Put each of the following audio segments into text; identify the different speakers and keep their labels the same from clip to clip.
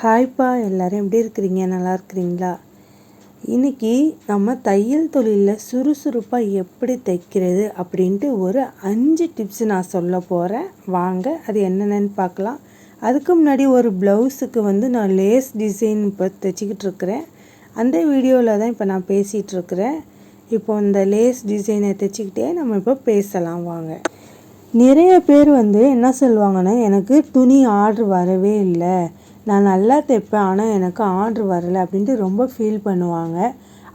Speaker 1: ஹாய்ப்பா எல்லோரும் எப்படி இருக்கிறீங்க? நல்லா இருக்கிறீங்களா? இன்றைக்கி நம்ம தையல் தொழிலில் சுறுசுறுப்பாக எப்படி தைக்கிறது அப்படின்ட்டு ஒரு அஞ்சு டிப்ஸ் நான் சொல்ல போகிறேன் வாங்க அது என்னென்னு பார்க்கலாம். அதுக்கு முன்னாடி ஒரு ப்ளவுஸுக்கு வந்து நான் லேஸ் டிசைன் இப்போ தைச்சிக்கிட்டு இருக்கிறேன். அந்த வீடியோவில் தான் இப்போ நான் பேசிகிட்டு இருக்கிறேன். இப்போ இந்த லேஸ் டிசைனை தைச்சிக்கிட்டே நம்ம இப்போ பேசலாம் வாங்க. நிறைய பேர் வந்து என்ன சொல்லுவாங்கன்னா எனக்கு துணி ஆர்டர் வரவே இல்லை. நான் நல்லா தைப்பேன் ஆனால் எனக்கு ஆர்டர் வரலை அப்படின்ட்டு ரொம்ப ஃபீல் பண்ணுவாங்க.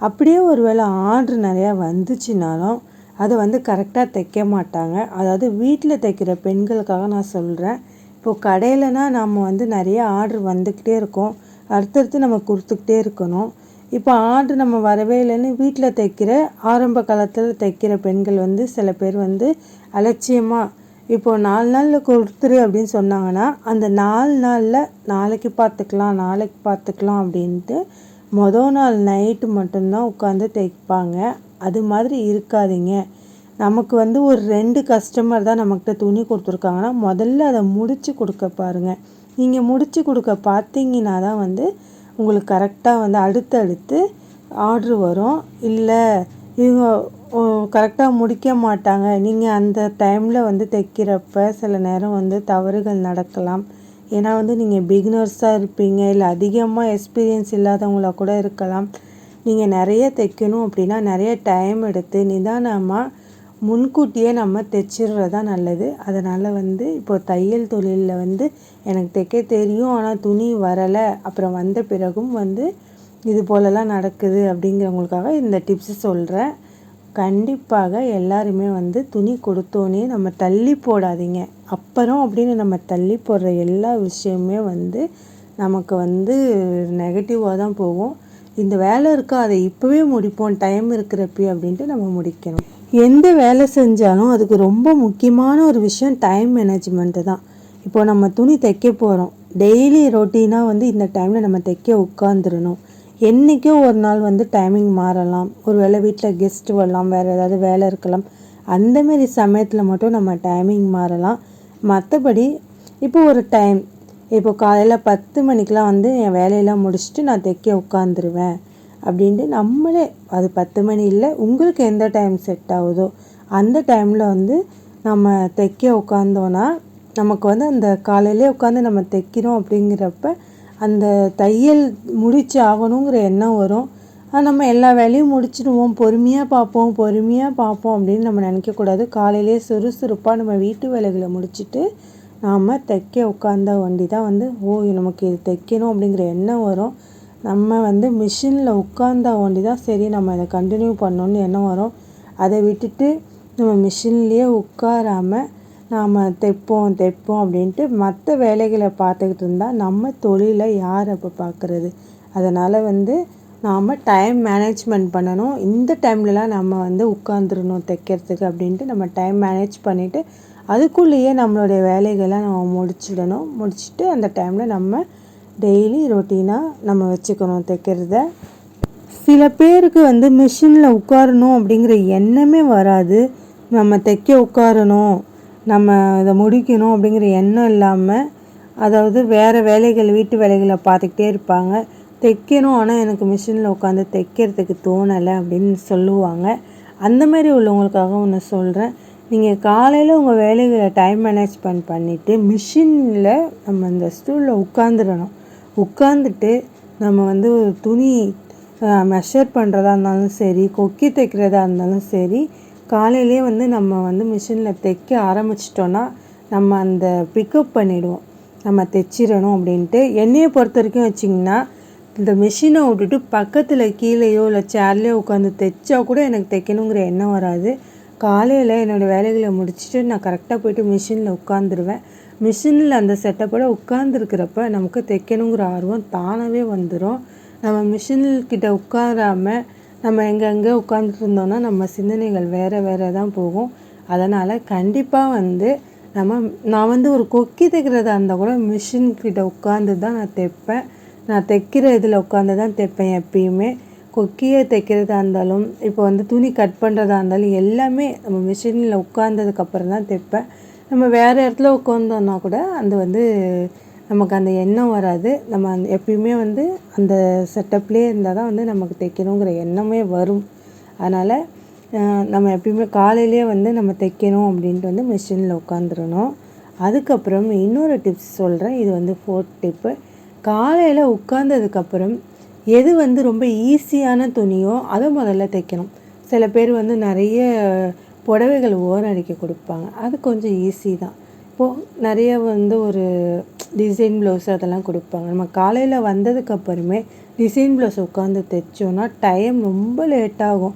Speaker 1: அப்படியே ஒரு வேளை ஆர்டர் நிறையா வந்துச்சுனாலும் அதை வந்து கரெக்டாக தைக்க மாட்டாங்க. அதாவது வீட்டில் தைக்கிற பெண்களுக்காக நான் சொல்கிறேன் இப்போது கடையிலனா நம்ம வந்து நிறைய ஆர்டர் வந்துக்கிட்டே இருக்கோம். அடுத்தடுத்து நம்ம கொடுத்துக்கிட்டே இருக்கணும். இப்போ ஆர்டர் நம்ம வரவே இல்லைன்னு வீட்டில் தைக்கிற ஆரம்ப காலத்தில் தைக்கிற பெண்கள் வந்து சில பேர் வந்து அலட்சியமாக இப்போது நாலு நாளில் கொடுத்துரு அப்படின்னு சொன்னாங்கன்னா அந்த நாலு நாளில் நாளைக்கு பார்த்துக்கலாம் நாளைக்கு பார்த்துக்கலாம் அப்படின்ட்டு மொதல் நாள் நைட்டு மட்டும்தான் உட்காந்து தைப்பாங்க அது மாதிரி இருக்காதிங்க. நமக்கு வந்து ஒரு ரெண்டு கஸ்டமர் தான் நம்மக்கிட்ட துணி கொடுத்துருக்காங்கன்னா முதல்ல அதை முடித்து கொடுக்க பாருங்கள் நீங்கள் முடித்து கொடுக்க பார்த்தீங்கன்னா தான் வந்து உங்களுக்கு கரெக்டாக வந்து அடுத்தடுத்து ஆர்ட்ரு வரும். இல்லை இவங்க கரெக்டாக முடிக்க மாட்டாங்க. நீங்கள் அந்த டைமில் வந்து தைக்கிறப்ப சில நேரம் வந்து தவறுகள் நடக்கலாம். ஏன்னா வந்து நீங்கள் பிகினர்ஸாக இருப்பீங்க. இல்லை அதிகமாக எக்ஸ்பீரியன்ஸ் இல்லாதவங்களாக கூட இருக்கலாம். நீங்கள் நிறைய தைக்கணும் அப்படின்னா நிறைய டைம் எடுத்து நிதானமாக முன்கூட்டியே நம்ம தைச்சிடுறது தான் நல்லது. அதனால் வந்து இப்போ தையல் தொழிலில் வந்து எனக்கு தைக்க தெரியும். ஆனால் துணி வரலை. அப்புறம் வந்த பிறகும் வந்து இது போலலாம் நடக்குது அப்படிங்கிறவங்களுக்காக இந்த டிப்ஸு சொல்கிறேன் கண்டிப்பாக எல்லாருமே வந்து துணி கொடுத்தோன்னே நம்ம தள்ளி போடாதீங்க. அப்புறம் அப்படின்னு நம்ம தள்ளி போடுற எல்லா விஷயமுமே வந்து நமக்கு வந்து நெகட்டிவாக தான் போகும். இந்த வேலை இருக்கா? அதை இப்போவே முடிப்போம். டைம் இருக்கிறப்பி அப்படின்ட்டு நம்ம முடிக்கணும். எந்த வேலை செஞ்சாலும் அதுக்கு ரொம்ப முக்கியமான ஒரு விஷயம் டைம் மேனேஜ்மெண்ட்டு தான். இப்போ நம்ம துணி தைக்க போகிறோம் டெய்லி ரொட்டீனாக வந்து இந்த டைமில் நம்ம தைக்க உட்காந்துடணும் என்றைக்கோ ஒரு நாள் வந்து டைமிங் மாறலாம். ஒரு வேளை வீட்டில் கெஸ்ட் வரலாம் வேறு ஏதாவது வேலை இருக்கலாம். அந்தமாரி சமயத்தில் மட்டும் நம்ம டைமிங் மாறலாம். மற்றபடி இப்போ ஒரு டைம் இப்போ காலையில் பத்து மணிக்கெலாம் வந்து என் வேலையெல்லாம் முடிச்சுட்டு நான் தைக்க உட்காந்துருவேன் அப்படின்ட்டு நம்மளே அது பத்து மணி இல்லை உங்களுக்கு எந்த டைம் செட் ஆகுதோ அந்த டைமில் வந்து நம்ம தைக்க உட்காந்தோன்னா நமக்கு வந்து அந்த காலையிலே உட்காந்து நம்ம தைக்கிறோம் அப்படிங்கிறப்ப அந்த தையல் முடிச்சு ஆகணுங்கிற எண்ணம் வரும். நம்ம எல்லா வேலையும் முடிச்சிடுவோம். பொறுமையாக பார்ப்போம் பொறுமையாக பார்ப்போம் அப்படின்னு நம்ம நினைக்கக்கூடாது. காலையிலே சுறுசுறுப்பாக நம்ம வீட்டு வேலைகளை முடிச்சுட்டு நாம் தைக்க உட்காந்த வண்டி தான் வந்து ஓ நமக்கு இது தைக்கணும் அப்படிங்கிற எண்ணம் வரும். நம்ம வந்து மிஷினில் உட்காந்த வண்டி தான் சரி நம்ம இதை கண்டினியூ பண்ணணுன்னு எண்ணம் வரும். அதை விட்டுட்டு நம்ம மிஷின்லேயே உட்காராமல் நாம் தைப்போம் தைப்போம் அப்படின்ட்டு மற்ற வேலைகளை பார்த்துக்கிட்டு இருந்தால் நம்ம தொழிலை யார் அப்போ பார்க்குறது? அதனால் வந்து நாம் டைம் மேனேஜ்மெண்ட் பண்ணணும். இந்த டைம்லலாம் நம்ம வந்து உட்காந்துருணும் தைக்கிறதுக்கு அப்படின்ட்டு நம்ம டைம் மேனேஜ் பண்ணிவிட்டு அதுக்குள்ளேயே நம்மளுடைய வேலைகளை நம்ம முடிச்சிடணும். முடிச்சுட்டு அந்த டைமில் நம்ம டெய்லி ரொட்டீனாக நம்ம வச்சுக்கணும் தைக்கிறத. சில பேருக்கு வந்து மிஷினில் உட்காரணும் அப்படிங்கிற எண்ணமே வராது. நம்ம தைக்க உட்காரணும். நம்ம இதை முடிக்கணும் அப்படிங்கிற எண்ணம் இல்லாமல் அதாவது வேறு வேலைகள் வீட்டு வேலைகளை பார்த்துக்கிட்டே இருப்பாங்க. தைக்கணும் ஆனால் எனக்கு மிஷினில் உட்காந்து தைக்கிறதுக்கு தோணலை அப்படின்னு சொல்லுவாங்க. அந்த மாதிரி உள்ளவங்களுக்காக ஒன்று சொல்கிறேன் நீங்கள் காலையில் உங்கள் வேலைகளை டைம் மேனேஜ்மெண்ட் பண்ணிவிட்டு மிஷினில் நம்ம இந்த ஸ்டூலில் உட்காந்துடணும் உட்காந்துட்டு நம்ம வந்து ஒரு துணி மெஷர் பண்ணுறதா இருந்தாலும் சரி கொக்கி தைக்கிறதா இருந்தாலும் சரி காலையிலே வந்து நம்ம வந்து மிஷினில் தைக்க ஆரம்பிச்சிட்டோன்னா நம்ம அந்த பிக்கப் பண்ணிவிடுவோம் நம்ம தைச்சிடணும் அப்படின்ட்டு. என்னையை பொறுத்த வரைக்கும் வச்சிங்கன்னா இந்த மிஷினை விட்டுட்டு பக்கத்தில் கீழேயோ இல்லை சேர்லேயோ உட்காந்து தைச்சா கூட எனக்கு தைக்கணுங்கிற எண்ணம் வராது. காலையில் என்னோடய வேலைகளை முடிச்சுட்டு நான் கரெக்டாக போய்ட்டு மிஷினில் உட்காந்துருவேன் மிஷினில் அந்த செட்டப்போட உட்காந்துருக்கிறப்ப நமக்கு தைக்கணுங்கிற ஆர்வம் தானாகவே வந்துடும் நம்ம மிஷின்கிட்ட உட்காராமல் நம்ம எங்கெங்கே உட்காந்துட்டு இருந்தோம்னா நம்ம சிந்தனைகள் வேறு வேறு தான் போகும். அதனால் கண்டிப்பாக வந்து நம்ம நான் வந்து ஒரு கொக்கி தைக்கிறதா இருந்தால் கூட மிஷின்கிட்ட உட்காந்து தான் நான் தைப்பேன். நான் தைக்கிற இதில் உட்காந்து தான் தைப்பேன் எப்பயுமே. கொக்கியை தைக்கிறதா இருந்தாலும் இப்போ வந்து துணி கட் பண்ணுறதா இருந்தாலும் எல்லாமே நம்ம மிஷினில் உட்காந்ததுக்கப்புறம் தான் தைப்பேன். நம்ம வேறு இடத்துல உட்காந்தோன்னா கூட அந்த வந்து நமக்கு அந்த எண்ணம் வராது. நம்ம அந்த எப்பயுமே வந்து அந்த செட்டப்லேயே இருந்தால் தான் வந்து நமக்கு தைக்கணுங்கிற எண்ணமே வரும். அதனால் நம்ம எப்பயுமே காலையிலேயே வந்து நம்ம தைக்கணும் அப்படின்ட்டு வந்து மிஷினில் உட்காந்துரணும் அதுக்கப்புறம் இன்னொரு டிப்ஸ் சொல்கிறேன் இது வந்து ஃபோர்த் டிப்பு காலையில் உட்காந்ததுக்கப்புறம் எது வந்து ரொம்ப ஈஸியான துணியோ அதை முதல்ல தைக்கணும். சில பேர் வந்து நிறைய புடவைகள் ஓரம் அடிக்க கொடுப்பாங்க. அது கொஞ்சம் ஈஸி தான். இப்போது நிறைய வந்து ஒரு டிசைன் ப்ளவுஸ் அதெல்லாம் கொடுப்பாங்க. நம்ம காலையில் வந்ததுக்கப்புறமே டிசைன் ப்ளவுஸ் உட்காந்து தைச்சோன்னா டைம் ரொம்ப லேட்டாகும்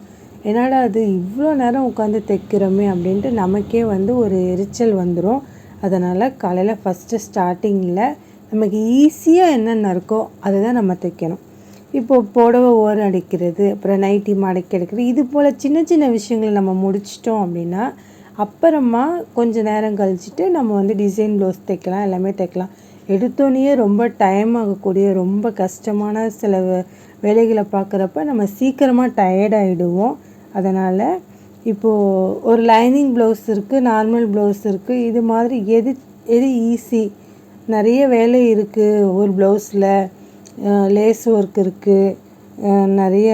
Speaker 1: என்னடா அது இவ்வளோ நேரம் உட்காந்து தைக்கிறோமே அப்படின்ட்டு நமக்கே வந்து ஒரு எரிச்சல் வந்துடும் அதனால் காலையில் ஃபஸ்ட்டு ஸ்டார்டிங்கில் நமக்கு ஈஸியாக என்னென்ன இருக்கோ அதை தான் நம்ம தைக்கணும். இப்போது புடவை ஓரம் அடிக்கிறது அப்புறம் நைட்டி மடக்கி எடுக்கிறது இது போல் சின்ன சின்ன விஷயங்களை நம்ம முடிச்சிட்டோம் அப்படின்னா அப்புறமா கொஞ்சம் நேரம் கழிச்சிட்டு நம்ம வந்து டிசைன் ப்ளவுஸ் தைக்கலாம் எல்லாமே தைக்கலாம். எடுத்தோன்னே ரொம்ப டைம் ஆகக்கூடிய ரொம்ப கஷ்டமான சில வேலைகளை பார்க்குறப்ப நம்ம சீக்கிரமாக டயர்ட் ஆகிடுவோம் அதனால் இப்போது ஒரு லைனிங் ப்ளவுஸ் இருக்குது நார்மல் ப்ளவுஸ் இருக்குது இது மாதிரி எது எது ஈஸி நிறைய வேலை இருக்குது ஒரு ப்ளவுஸில் லேஸ் ஒர்க் இருக்குது நிறைய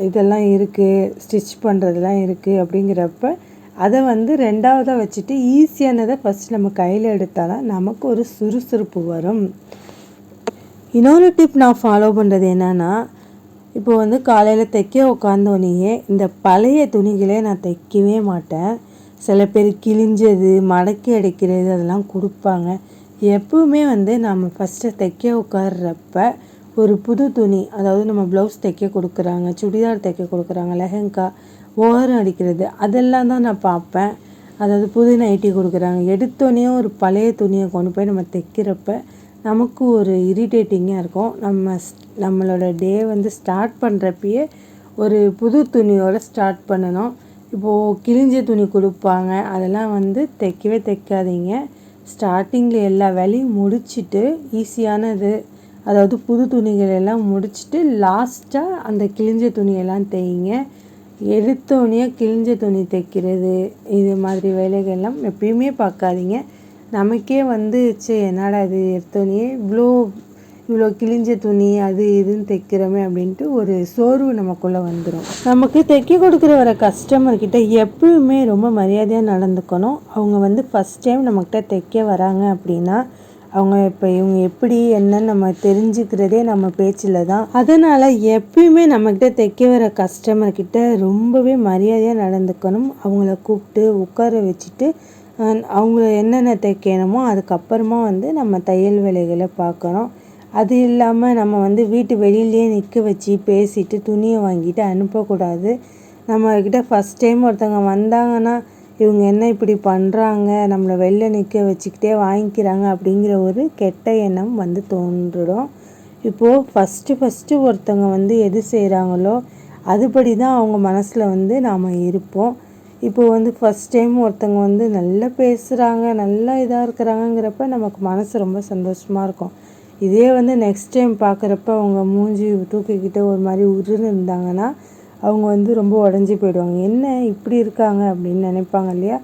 Speaker 1: இதெல்லாம் இருக்குது ஸ்டிச் பண்ணுறதுலாம் இருக்குது அப்படிங்கிறப்ப அதை வந்து ரெண்டாவதாக வச்சுட்டு ஈஸியானதை ஃபஸ்ட் நம்ம கையில் எடுத்தால் தான் நமக்கு ஒரு சுறுசுறுப்பு வரும். இன்னொரு டிப் நான் ஃபாலோ பண்ணுறது என்னென்னா இப்போ வந்து காலையில் தைக்க உட்காந்தோடனேயே இந்த பழைய துணிகளே நான் தைக்கவே மாட்டேன். சில பேர் கிழிஞ்சது மடக்கி அடைக்கிறது அதெல்லாம் கொடுப்பாங்க. எப்பவுமே வந்து நம்ம ஃபஸ்ட்டு தைக்க உட்கார்றப்ப ஒரு புது துணி அதாவது நம்ம ப்ளவுஸ் தைக்க கொடுக்குறாங்க சுடிதார் தைக்க கொடுக்குறாங்க லெஹங்கா ஓரம் அடிக்கிறது அதெல்லாம் தான் நான் பார்ப்பேன். அதாவது புது நைட்டி கொடுக்குறாங்க. எடுத்தோடனே ஒரு பழைய துணியை கொண்டு போய் நம்ம தைக்கிறப்ப நமக்கு ஒரு இரிட்டேட்டிங்காக இருக்கும். நம்ம நம்மளோட டே வந்து ஸ்டார்ட் பண்ணுறப்பயே ஒரு புது துணியோடு ஸ்டார்ட் பண்ணணும். இப்போது கிழிஞ்ச துணி கொடுப்பாங்க. அதெல்லாம் வந்து தைக்கவே தைக்காதீங்க. ஸ்டார்டிங்கில் எல்லா வேலையும் முடிச்சுட்டு ஈஸியானது அதாவது புது துணிகள் எல்லாம் முடிச்சுட்டு லாஸ்ட்டாக அந்த கிழிஞ்ச துணியெல்லாம் தைங்க எடுத்தோடனே கிழிஞ்ச துணி தைக்கிறது இது மாதிரி வேலைகள்லாம் எப்பயுமே பார்க்காதீங்க. நமக்கே வந்து சே என்னடா இது எடுத்தோடனே இவ்வளோ இவ்வளோ கிழிஞ்ச துணி அது இதுன்னு தைக்கிறோமே அப்படின்ட்டு ஒரு சோர்வு நமக்குள்ளே வந்துடும் நமக்கு தைக்க கொடுக்குற வர கஸ்டமர்கிட்ட எப்பயுமே ரொம்ப மரியாதையாக நடந்துக்கணும். அவங்க வந்து ஃபஸ்ட் டைம் நம்மக்கிட்ட தைக்க வராங்க அப்படின்னா அவங்க இப்போ இவங்க எப்படி என்னன்னு நம்ம தெரிஞ்சுக்கிறதே நம்ம பேச்சில் தான். அதனால் எப்பயுமே நம்மக்கிட்ட தைக்க வர கஸ்டமர்கிட்ட ரொம்பவே மரியாதையாக நடந்துக்கணும். அவங்கள கூப்பிட்டு உட்கார வச்சுட்டு அவங்கள என்னென்ன தைக்கணுமோ அதுக்கப்புறமா வந்து நம்ம தையல் வேலைகளை பார்க்குறோம் அது இல்லாமல் நம்ம வந்து வீட்டு வெளியிலேயே நிற்க வச்சு பேசிட்டு துணியை வாங்கிட்டு அனுப்பக்கூடாது. நம்மக்கிட்ட ஃபஸ்ட் டைம் ஒருத்தவங்க வந்தாங்கன்னா இவங்க என்ன இப்படி பண்ணுறாங்க நம்மளை வெளில நிற்க வச்சுக்கிட்டே வாங்கிக்கிறாங்க அப்படிங்கிற ஒரு கெட்ட எண்ணம் வந்து தோன்றிடும். இப்போது ஃபஸ்ட்டு ஃபஸ்ட்டு ஒருத்தவங்க வந்து எது செய்கிறாங்களோ அதுபடி தான் அவங்க மனசில் வந்து நாம் இருப்போம். இப்போ வந்து ஃபஸ்ட் டைம் ஒருத்தவங்க வந்து நல்லா பேசுகிறாங்க நல்லா இதாக இருக்கிறாங்கங்கிறப்ப நமக்கு மனசு ரொம்ப சந்தோஷமாக இருக்கும். இதே வந்து நெக்ஸ்ட் டைம் பார்க்குறப்ப அவங்க மூஞ்சி தூக்கிக்கிட்டு ஒரு மாதிரி உருன்னு இருந்தாங்கன்னா அவங்க வந்து ரொம்ப உடஞ்சி போயிடுவாங்க. என்ன இப்படி இருக்காங்க அப்படின்னு நினைப்பாங்க இல்லையா?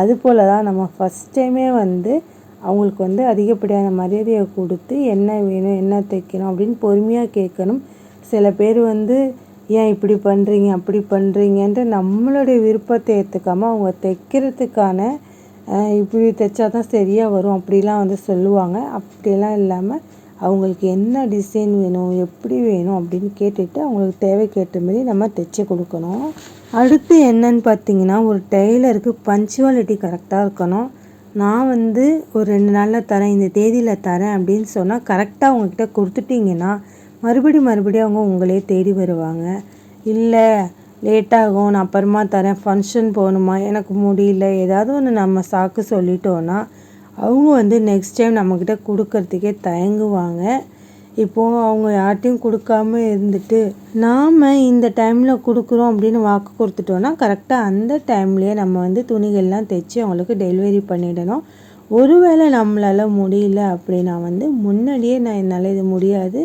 Speaker 1: அது போல் தான் நம்ம ஃபஸ்ட் டைமே வந்து அவங்களுக்கு வந்து அதிகப்படியான மரியாதையை கொடுத்து என்ன வேணும் என்ன தைக்கணும் அப்படின்னு பொறுமையாக கேட்கணும். சில பேர் வந்து ஏன் இப்படி பண்ணுறீங்க அப்படி பண்ணுறீங்கன்ட்டு நம்மளுடைய விருப்பத்தை ஏற்றுக்காமல் அவங்க தைக்கிறதுக்கான இப்படி தைச்சா தான் சரியாக வரும் அப்படிலாம் வந்து சொல்லுவாங்க. அப்படிலாம் இல்லாமல் அவங்களுக்கு என்ன டிசைன் வேணும் எப்படி வேணும் அப்படின்னு கேட்டுட்டு அவங்களுக்கு தேவைக்கேற்ற மாரி நம்ம தைச்சி கொடுக்கணும். அடுத்து என்னன்னு பார்த்தீங்கன்னா ஒரு டெய்லருக்கு பஞ்சுவாலிட்டி கரெக்டாக இருக்கணும். நான் வந்து ஒரு ரெண்டு நாளில் தரேன் இந்த தேதியில் தரேன் அப்படின்னு சொன்னால் கரெக்டாக அவங்கக்கிட்ட கொடுத்துட்டிங்கன்னா மறுபடி மறுபடியும் அவங்க உங்களே தேடி வருவாங்க. இல்லை லேட்டாகும் நான் அப்புறமா தரேன் ஃபங்க்ஷன் போகணுமா எனக்கு முடியல ஏதாவது ஒன்று நம்ம சாக்கு சொல்லிட்டோன்னா அவங்க வந்து நெக்ஸ்ட் டைம் நம்மக்கிட்ட கொடுக்கறதுக்கே தயங்குவாங்க. இப்போது அவங்க யார்ட்டையும் கொடுக்காம இருந்துட்டு நாம் இந்த டைமில் கொடுக்குறோம் அப்படின்னு வாக்கு கொடுத்துட்டோன்னா கரெக்டாக அந்த டைம்லேயே நம்ம வந்து துணிகள்லாம் தைச்சி அவங்களுக்கு டெலிவரி பண்ணிடணும். ஒருவேளை நம்மளால் முடியல அப்படின்னா வந்து முன்னாடியே நான் என்னால் இது முடியாது.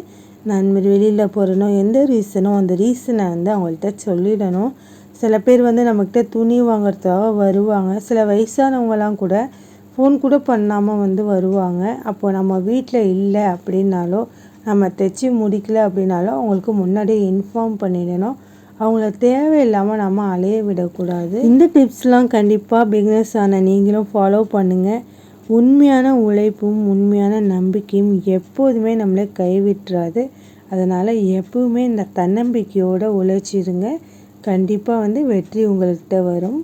Speaker 1: நான் வெளியில் போகிறேனோ எந்த ரீசனோ அந்த ரீசனை வந்து அவங்கள்ட்ட சொல்லிடணும். சில பேர் வந்து நம்மக்கிட்ட துணி வாங்குறதுக்காக வருவாங்க. சில வயசானவங்களாம் கூட ஃபோன் கூட பண்ணாமல் வந்து வருவாங்க. அப்போ நம்ம வீட்டில் இல்லை அப்படின்னாலோ நம்ம தைச்சி முடிக்கல அப்படின்னாலும் அவங்களுக்கு முன்னாடியே இன்ஃபார்ம் பண்ணிடணும். அவங்கள தேவையில்லாமல் நம்ம அலைய விடக்கூடாது. இந்த டிப்ஸ்லாம் கண்டிப்பாக பிக்னஸ் ஆன நீங்களும் ஃபாலோ பண்ணுங்கள் உண்மையான உழைப்பும் உண்மையான நம்பிக்கையும் எப்போதுமே நம்மளை கைவிட்டுறாது. அதனால் எப்பவுமே இந்த தன்னம்பிக்கையோடு உழைச்சிருங்க. கண்டிப்பாக வந்து வெற்றி உங்கள்கிட்ட வரும்.